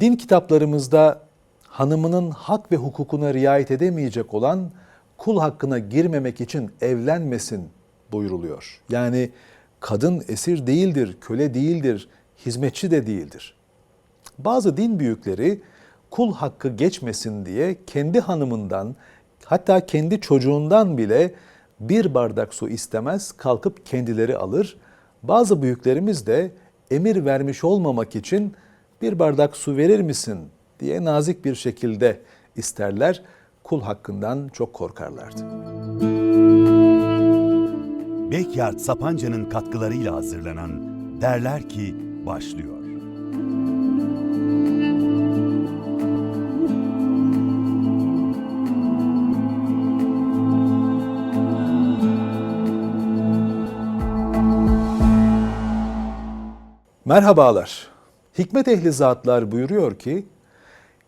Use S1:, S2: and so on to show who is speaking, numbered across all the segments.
S1: Din kitaplarımızda hanımının hak ve hukukuna riayet edemeyecek olan kul hakkına girmemek için evlenmesin buyuruluyor. Yani kadın esir değildir, köle değildir, hizmetçi de değildir. Bazı din büyükleri kul hakkı geçmesin diye kendi hanımından hatta kendi çocuğundan bile bir bardak su istemez kalkıp kendileri alır. Bazı büyüklerimiz de emir vermiş olmamak için bir bardak su verir misin diye nazik bir şekilde isterler. Kul hakkından çok korkarlardı.
S2: Bekyard Sapanca'nın katkılarıyla hazırlanan Derler Ki başlıyor.
S1: Merhabalar. Hikmet ehli zatlar buyuruyor ki,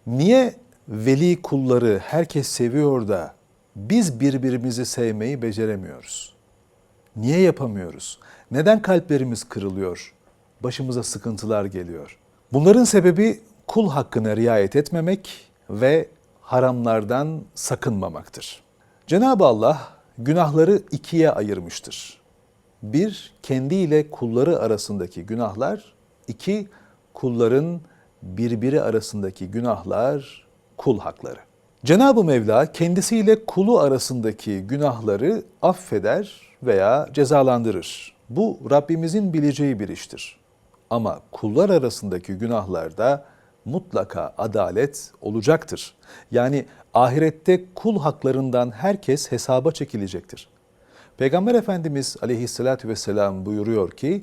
S1: niye veli kulları herkes seviyor da biz birbirimizi sevmeyi beceremiyoruz? Niye yapamıyoruz? Neden kalplerimiz kırılıyor? Başımıza sıkıntılar geliyor. Bunların sebebi kul hakkına riayet etmemek ve haramlardan sakınmamaktır. Cenab-ı Allah günahları ikiye ayırmıştır. Bir, kendi ile kulları arasındaki günahlar. iki kulların birbiri arasındaki günahlar, kul hakları. Cenab-ı Mevla kendisiyle kulu arasındaki günahları affeder veya cezalandırır. Bu Rabbimizin bileceği bir iştir. Ama kullar arasındaki günahlarda mutlaka adalet olacaktır. Yani ahirette kul haklarından herkes hesaba çekilecektir. Peygamber Efendimiz aleyhissalatü vesselam buyuruyor ki,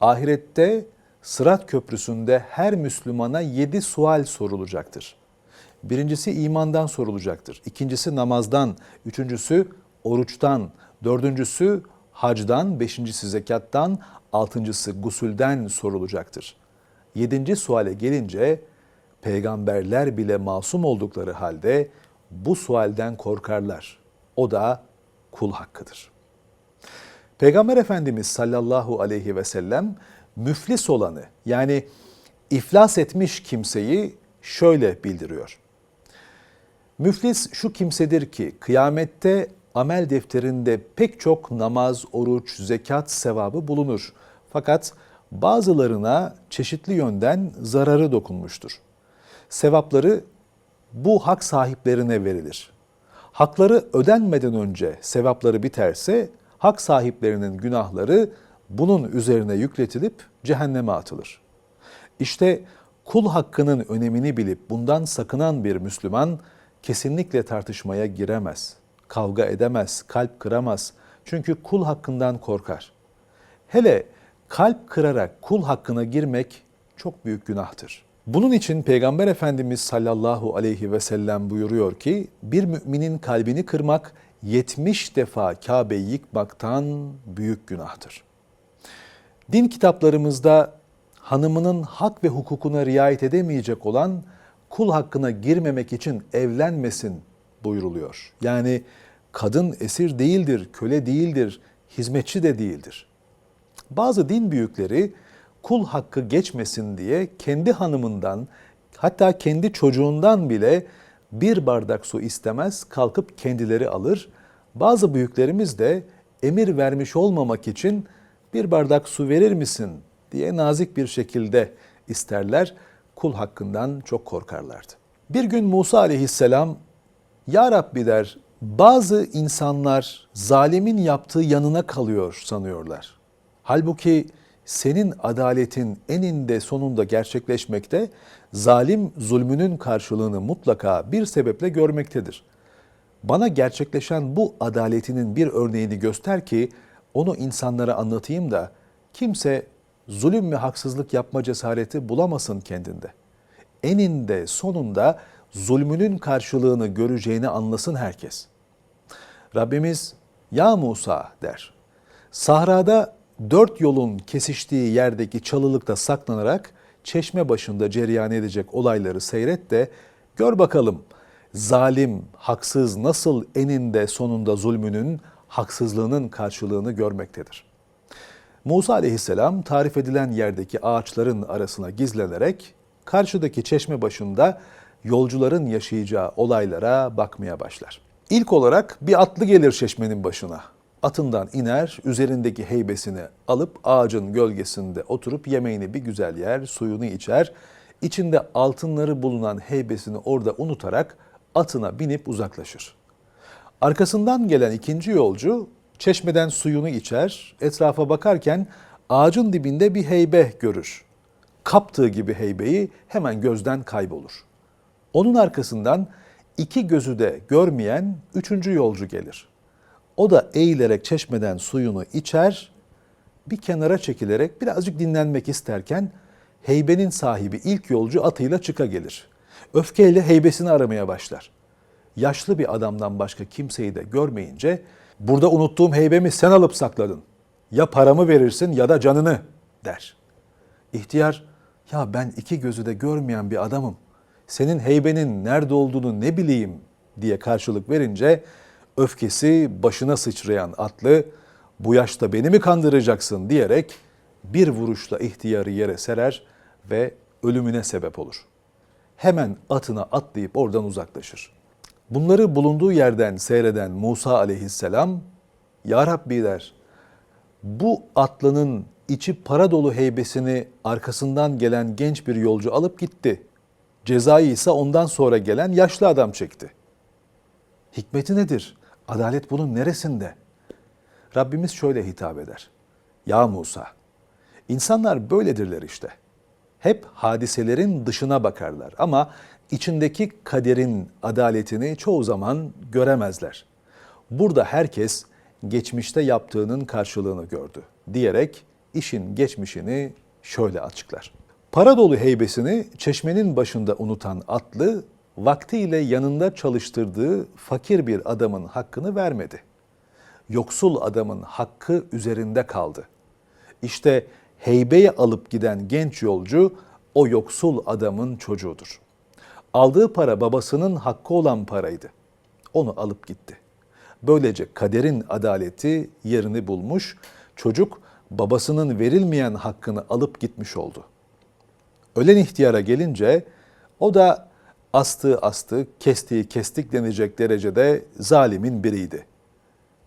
S1: ahirette Sırat Köprüsü'nde her Müslümana yedi sual sorulacaktır. Birincisi imandan sorulacaktır. İkincisi namazdan, üçüncüsü oruçtan, dördüncüsü hacdan, beşincisi zekattan, altıncısı gusülden sorulacaktır. Yedinci suale gelince peygamberler bile masum oldukları halde bu sualden korkarlar. O da kul hakkıdır. Peygamber Efendimiz sallallahu aleyhi ve sellem müflis olanı yani iflas etmiş kimseyi şöyle bildiriyor. Müflis şu kimsedir ki kıyamette amel defterinde pek çok namaz, oruç, zekat sevabı bulunur. Fakat bazılarına çeşitli yönden zararı dokunmuştur. Sevapları bu hak sahiplerine verilir. Hakları ödenmeden önce sevapları biterse hak sahiplerinin günahları bunun üzerine yükletilip cehenneme atılır. İşte kul hakkının önemini bilip bundan sakınan bir Müslüman kesinlikle tartışmaya giremez, kavga edemez, kalp kıramaz. Çünkü kul hakkından korkar. Hele kalp kırarak kul hakkına girmek çok büyük günahtır. Bunun için Peygamber Efendimiz sallallahu aleyhi ve sellem buyuruyor ki bir müminin kalbini kırmak 70 defa Kabe'yi yıkmaktan büyük günahtır. Din kitaplarımızda hanımının hak ve hukukuna riayet edemeyecek olan kul hakkına girmemek için evlenmesin buyuruluyor. Yani kadın esir değildir, köle değildir, hizmetçi de değildir. Bazı din büyükleri kul hakkı geçmesin diye kendi hanımından hatta kendi çocuğundan bile bir bardak su istemez kalkıp kendileri alır. Bazı büyüklerimiz de emir vermiş olmamak için bir bardak su verir misin diye nazik bir şekilde isterler. Kul hakkından çok korkarlardı. Bir gün Musa aleyhisselam Ya Rabbi der bazı insanlar zalimin yaptığı yanına kalıyor sanıyorlar. Halbuki senin adaletin eninde sonunda gerçekleşmekte, zalim zulmünün karşılığını mutlaka bir sebeple görmektedir. Bana gerçekleşen bu adaletinin bir örneğini göster ki onu insanlara anlatayım da kimse zulüm ve haksızlık yapma cesareti bulamasın kendinde. Eninde sonunda zulmünün karşılığını göreceğini anlasın herkes. Rabbimiz ya Musa der. Sahrada dört yolun kesiştiği yerdeki çalılıkta saklanarak çeşme başında cereyan edecek olayları seyret de gör bakalım zalim, haksız nasıl eninde sonunda zulmünün, haksızlığının karşılığını görmektedir. Musa aleyhisselam tarif edilen yerdeki ağaçların arasına gizlenerek karşıdaki çeşme başında yolcuların yaşayacağı olaylara bakmaya başlar. İlk olarak bir atlı gelir çeşmenin başına. Atından iner, üzerindeki heybesini alıp ağacın gölgesinde oturup yemeğini bir güzel yer, suyunu içer. İçinde altınları bulunan heybesini orada unutarak atına binip uzaklaşır. Arkasından gelen ikinci yolcu çeşmeden suyunu içer, etrafa bakarken ağacın dibinde bir heybe görür. Kaptığı gibi heybeyi hemen gözden kaybolur. Onun arkasından iki gözü de görmeyen üçüncü yolcu gelir. O da eğilerek çeşmeden suyunu içer, bir kenara çekilerek birazcık dinlenmek isterken heybenin sahibi ilk yolcu atıyla çıka gelir. Öfkeyle heybesini aramaya başlar. Yaşlı bir adamdan başka kimseyi de görmeyince burada unuttuğum heybemi sen alıp sakladın. Ya paramı verirsin ya da canını der. İhtiyar ya ben iki gözü de görmeyen bir adamım. Senin heybenin nerede olduğunu ne bileyim diye karşılık verince öfkesi başına sıçrayan atlı bu yaşta beni mi kandıracaksın diyerek bir vuruşla ihtiyarı yere serer ve ölümüne sebep olur. Hemen atına atlayıp oradan uzaklaşır. Bunları bulunduğu yerden seyreden Musa aleyhisselam, Ya Rabbi der, bu atlının içi para dolu heybesini arkasından gelen genç bir yolcu alıp gitti. Cezayı ise ondan sonra gelen yaşlı adam çekti. Hikmeti nedir? Adalet bunun neresinde? Rabbimiz şöyle hitap eder. Ya Musa, insanlar böyledirler işte. Hep hadiselerin dışına bakarlar ama içindeki kaderin adaletini çoğu zaman göremezler. Burada herkes geçmişte yaptığının karşılığını gördü diyerek işin geçmişini şöyle açıklar. Para dolu heybesini çeşmenin başında unutan atlı vaktiyle yanında çalıştırdığı fakir bir adamın hakkını vermedi. Yoksul adamın hakkı üzerinde kaldı. İşte heybeyi alıp giden genç yolcu o yoksul adamın çocuğudur. Aldığı para babasının hakkı olan paraydı. Onu alıp gitti. Böylece kaderin adaleti yerini bulmuş, çocuk babasının verilmeyen hakkını alıp gitmiş oldu. Ölen ihtiyara gelince o da astığı astı, kestiği kestik denecek derecede zalimin biriydi.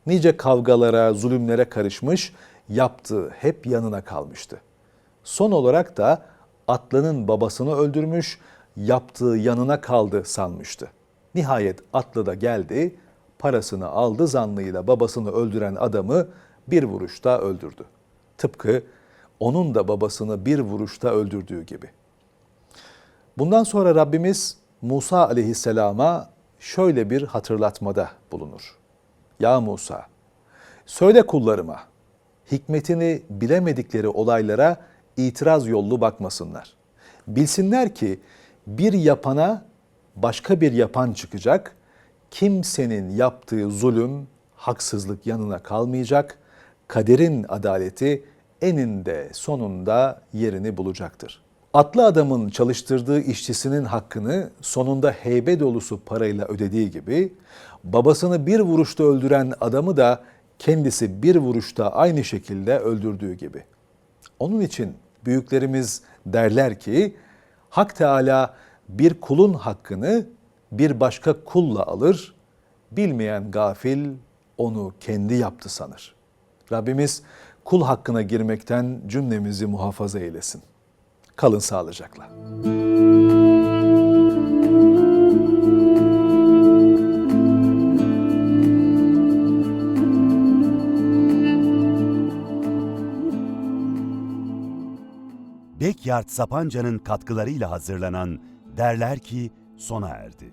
S1: Nice kavgalara, zulümlere karışmış, yaptığı hep yanına kalmıştı. Son olarak da Atlı'nın babasını öldürmüş, yaptığı yanına kaldı sanmıştı. Nihayet Atlı da geldi, parasını aldı zannıyla babasını öldüren adamı bir vuruşta öldürdü. Tıpkı onun da babasını bir vuruşta öldürdüğü gibi. Bundan sonra Rabbimiz Musa aleyhisselama şöyle bir hatırlatmada bulunur. Ya Musa, söyle kullarıma, hikmetini bilemedikleri olaylara itiraz yollu bakmasınlar. Bilsinler ki bir yapana başka bir yapan çıkacak, kimsenin yaptığı zulüm, haksızlık yanına kalmayacak, kaderin adaleti eninde sonunda yerini bulacaktır. Atlı adamın çalıştırdığı işçisinin hakkını sonunda heybe dolusu parayla ödediği gibi, babasını bir vuruşta öldüren adamı da kendisi bir vuruşta aynı şekilde öldürdüğü gibi. Onun için büyüklerimiz derler ki, Hak Teala bir kulun hakkını bir başka kulla alır, bilmeyen gafil onu kendi yaptı sanır. Rabbimiz kul hakkına girmekten cümlemizi muhafaza eylesin. Kalın sağlıcakla.
S2: Bekyard Sapanca'nın katkılarıyla hazırlanan Derler ki sona erdi.